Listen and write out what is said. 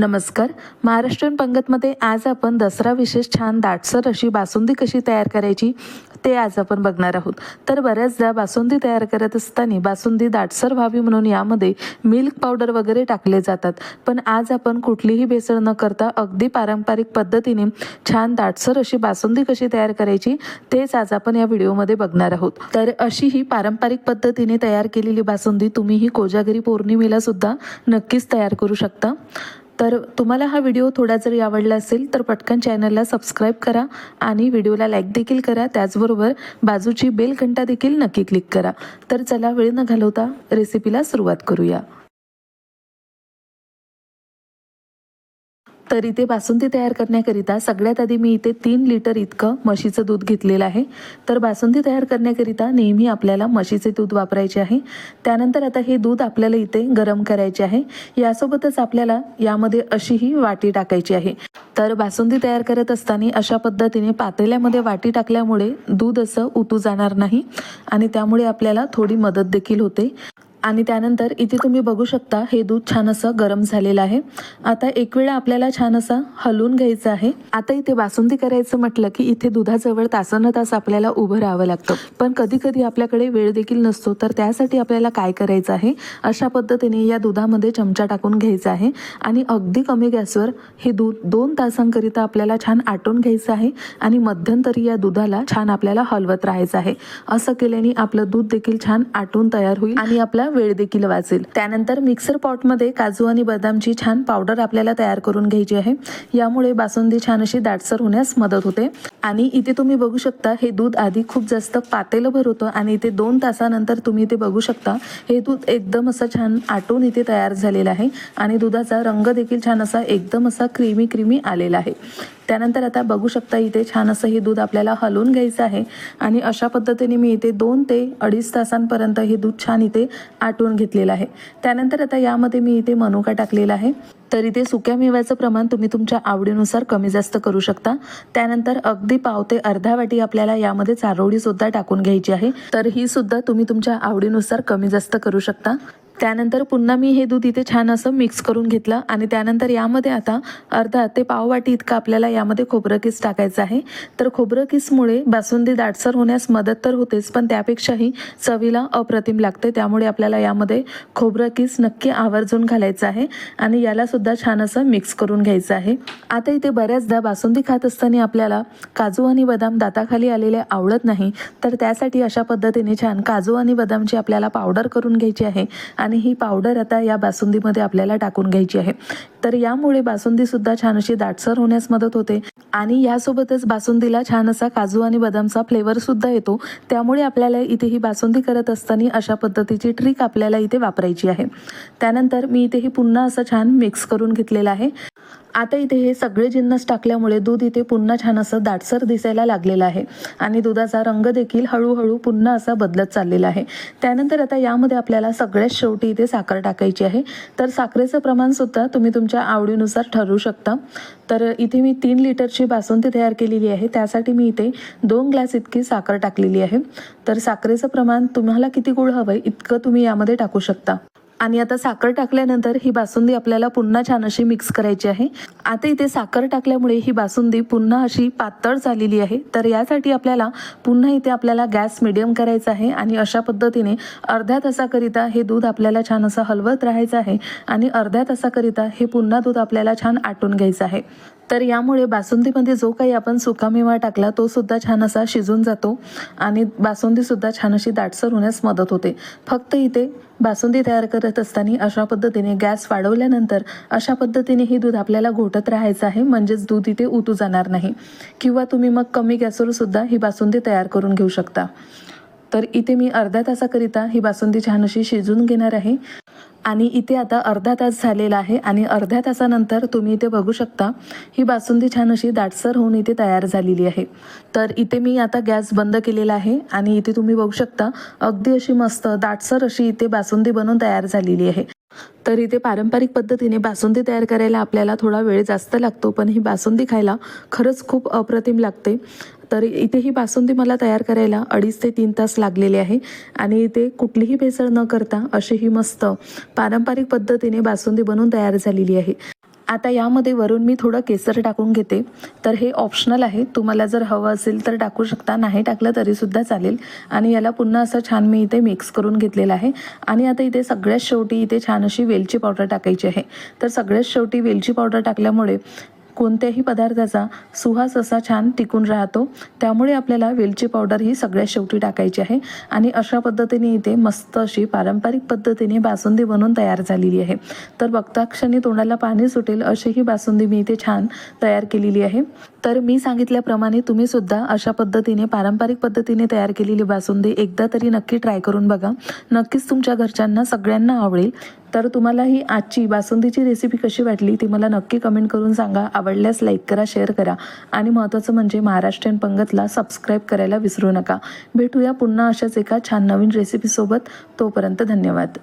नमस्कार. महाराष्ट्रीयन पंगतमध्ये आज आपण दसरा विशेष छान दाटसर अशी बासुंदी कशी तयार करायची ते आज आपण बघणार आहोत. तर बऱ्याचदा बासुंदी तयार करत असताना बासुंदी दाटसर व्हावी म्हणून यामध्ये मिल्क पावडर वगैरे टाकले जातात. पण आज आपण कुठलीही भेसळ न करता अगदी पारंपरिक पद्धतीने छान दाटसर अशी बासुंदी कशी तयार करायची तेच आज आपण या व्हिडिओमध्ये बघणार आहोत. तर अशी ही पारंपरिक पद्धतीने तयार केलेली बासुंदी तुम्ही ही कोजागिरी पौर्णिमेला सुद्धा नक्कीच तयार करू शकता. तर तुम्हाला हा व्हिडिओ थोडा जरी आवडला असेल तर पटकन चॅनलला सबस्क्राईब करा आणि व्हिडिओला लाईक देखील करा. त्याचबरोबर बाजूची बेल घंटा देखील नक्की क्लिक करा. तर चला वेळ न घालवता रेसिपीला सुरुवात करूया. तर इथे बासुंदी तयार करण्याकरिता सगळ्यात आधी मी इथे तीन लिटर इतकं म्हशीचं दूध घेतलेलं आहे. तर बासुंदी तयार करण्याकरिता नेहमी आपल्याला म्हशीचे दूध वापरायचे आहे. त्यानंतर आता हे दूध आपल्याला इथे गरम करायचे आहे. यासोबतच आपल्याला यामध्ये अशी ही वाटी टाकायची आहे. तर बासुंदी तयार करत असताना अशा पद्धतीने पातेल्यामध्ये वाटी टाकल्यामुळे दूध असं उतू जाणार नाही आणि त्यामुळे आपल्याला थोडी मदत देखील होते. आणि त्यानंतर इथे तुम्ही बघू शकता हे दूध छान असं गरम झालेलं आहे. आता एक वेळा आपल्याला छान असं हलवून घ्यायचं आहे. आता इथे बासुंदी करायचं म्हटलं की इथे दुधाजवळ तासानं तास आपल्याला उभं राहावं लागतं. पण कधी कधी आपल्याकडे वेळ देखील नसतो तर त्यासाठी आपल्याला काय करायचं आहे? अशा पद्धतीने या दुधामध्ये चमचा टाकून घ्यायचा आहे. आणि अगदी कमी गॅसवर हे दूध दोन तासांकरिता आपल्याला छान आटून घ्यायचं आहे. आणि मध्यंतरी या दुधाला छान आपल्याला हलवत राहायचं आहे. असं केल्याने आपलं दूध देखील छान आटून तयार होईल आणि आपला वेळ देखील वाचेल. त्यानंतर मिक्सर पॉटमध्ये काजू आणि बदामची छान पावडर आपल्याला तयार करून घ्यायची आहे. यामुळे बासुंदी छान अशी दाटसर होण्यास मदत होते. आणि इथे तुम्ही बघू शकता हे दूध आधी खूप जास्त पातेलं होतं आणि इथे दोन तासानंतर तुम्ही इथे बघू शकता हे दूध एकदम असं छान आटून इथे तयार झालेलं आहे. आणि दुधाचा रंग देखील छान असा एकदम असा क्रीमी क्रीमी आलेला आहे. त्यानंतर आता बघू शकता इथे छान असं हे दूध आपल्याला हलवून घ्यायचं आहे. आणि अशा पद्धतीने मी इथे दोन ते अडीच तासांपर्यंत हे दूध छान इथे आटवून घेतलेलं आहे. त्यानंतर आता यामध्ये मी इथे मनुका टाकलेला आहे. तर इथे सुक्या मेव्याचं प्रमाण तुम्ही तुमच्या आवडीनुसार कमी जास्त करू शकता. त्यानंतर अगदी पाव ते अर्धा वाटी आपल्याला यामध्ये चारोळी सुद्धा टाकून घ्यायची आहे. तर ही सुद्धा तुम्ही तुमच्या आवडीनुसार कमी जास्त करू शकता. त्यानंतर पुन्हा मी हे दूध इथे छान असं मिक्स करून घेतलं आणि त्यानंतर यामध्ये आता अर्धा ते पाववाटी इतकं आपल्याला यामध्ये खोबरं किस टाकायचं आहे. तर खोबरं किसमुळे बासुंदी दाटसर होण्यास मदत तर होतेच पण त्यापेक्षाही चवीला अप्रतिम लागते. त्यामुळे आपल्याला यामध्ये खोबरं किस नक्की आवर्जून घालायचं आहे आणि यालासुद्धा छान असं मिक्स करून घ्यायचं आहे. आता इथे बऱ्याचदा बासुंदी खात असताना आपल्याला काजू आणि बदाम दाताखाली आलेले आवडत नाही तर त्यासाठी अशा पद्धतीने छान काजू आणि बदामची आपल्याला पावडर करून घ्यायची आहे आणि ही पावडर आता या बासुंदीमध्ये आपल्याला टाकून घ्यायची आहे. तर यामुळे बासुंदीसुद्धा छान अशी दाटसर होण्यास मदत होते. आणि यासोबतच बासुंदीला छान असा काजू आणि बदामचा फ्लेवर सुद्धा येतो. त्यामुळे आपल्याला इथे ही बासुंदी करत असताना अशा पद्धतीची ट्रिक आपल्याला इथे वापरायची आहे. त्यानंतर मी इथे ही पुन्हा असं छान मिक्स करून घेतलेलं आहे. आता इथे हे सगळे जिन्नस टाकल्यामुळे दूध इथे पुन्हा छान असं दाटसर दिसायला लागलेलं आहे. आणि दुधाचा रंग देखील हळूहळू पुन्हा असा बदलत चाललेला आहे. त्यानंतर आता यामध्ये आपल्याला सगळ्यात शेवटी इथे साखर टाकायची आहे. तर साखरेचं प्रमाणसुद्धा तुम्ही तुमच्या आवडीनुसार ठरवू शकता. तर इथे मी तीन लिटरची बासुंदी तयार केलेली आहे. त्यासाठी मी इथे दोन ग्लास इतकी साखर टाकलेली आहे. तर साखरेचं प्रमाण तुम्हाला किती गुळ हवं आहे इतकं तुम्ही यामध्ये टाकू शकता. आणि आता साखर टाकल्यानंतर ही बासुंदी आपल्याला पुन्हा छान अशी मिक्स करायची आहे. आता इथे साखर टाकल्यामुळे ही बासुंदी पुन्हा अशी पातळ झालेली आहे. तर यासाठी आपल्याला पुन्हा इथे आपल्याला गॅस मिडियम करायचा आहे आणि अशा पद्धतीने अर्ध्या तासाकरिता हे दूध आपल्याला छान असं हलवत राहायचं आहे आणि अर्ध्या तासाकरिता हे पुन्हा दूध आपल्याला छान आटून घ्यायचं आहे. तर यामुळे बासुंदीमध्ये जो काही आपण सुकामेवा टाकला तो सुद्धा छान असा शिजून जातो आणि बासुंदीसुद्धा छान अशी दाटसर होण्यास मदत होते. फक्त इथे बासुंदी तयार करत असताना अशा पद्धतीने गॅस वाढवल्यानंतर अशा पद्धतीने हे दूध आपल्याला घोटत राहायचं आहे. म्हणजेच दूध इथे उतू जाणार नाही. किंवा तुम्ही मग कमी गॅसवर सुद्धा ही बासुंदी तयार करून घेऊ शकता. तर इथे मी अर्ध्या तासाकरिता ही बासुंदी छान अशी शिजून घेणार आहे. आणि इथे आता अर्धा तास झालेला आहे आणि अर्ध्या तासानंतर तुम्ही इथे बघू शकता ही बासुंदी छान अशी दाटसर होऊन इथे तयार झालेली आहे. तर इथे मी आता गॅस बंद केलेला आहे आणि इथे तुम्ही बघू शकता अगदी अशी मस्त दाटसर अशी इथे बासुंदी बनवून तयार झालेली आहे. तर इथे पारंपरिक पद्धतीने बासुंदी तयार करायला आपल्याला थोडा वेळ जास्त लागतो पण ही बासुंदी खायला खरंच खूप अप्रतिम लागते. तर इथे ही बासुंदी मला तयार करायला अडीच ते तीन तास लागलेले आहे आणि इथे कुठलीही भेसळ न करता अशी ही मस्त पारंपरिक पद्धतीने बासुंदी बनवून तयार झालेली आहे. आता यामध्ये वरून मी थोडं केसर टाकून घेते. तर हे ऑप्शनल आहे. तुम्हाला जर हवं असेल तर टाकू शकता. नाही टाकलं तरीसुद्धा चालेल. आणि याला पुन्हा असं छान मी इथे मिक्स करून घेतलेलं आहे. आणि आता इथे सगळ्यात शेवटी इथे छान अशी वेलची पावडर टाकायची आहे. तर सगळ्यात शेवटी वेलची पावडर टाकल्यामुळे कोणत्याही पदार्थाचा सुहास असा छान टिकून राहतो त्यामुळे आपल्याला वेलची पावडर ही सगळ्यात शेवटी टाकायची आहे. आणि अशा पद्धतीने इथे मस्त अशी पारंपरिक पद्धतीने बासुंदी बनवून तयार झालेली आहे. तर बघता क्षणी तोंडाला पाणी सुटेल अशी ही बासुंदी मी इथे छान तयार केलेली आहे. तर मी सांगितल्याप्रमाणे तुम्ही सुद्धा अशा पद्धतीने पारंपरिक पद्धतीने तयार केलेली बासुंदी एकदा तरी नक्की ट्राय करून बघा. नक्कीच तुमच्या घरच्यांना सगळ्यांना आवडेल. तर तुम्हाला ही आजची बासुंदीची रेसिपी कशी वाटली ती मला नक्की कमेंट करून सांगा. आवडल्यास लाईक करा शेअर करा आणि महत्त्वाचं म्हणजे महाराष्ट्रीयन पंगतला सबस्क्राईब करायला विसरू नका. भेटूया पुन्हा अशाच एका छान नवीन रेसिपीसोबत तोपर्यंत धन्यवाद.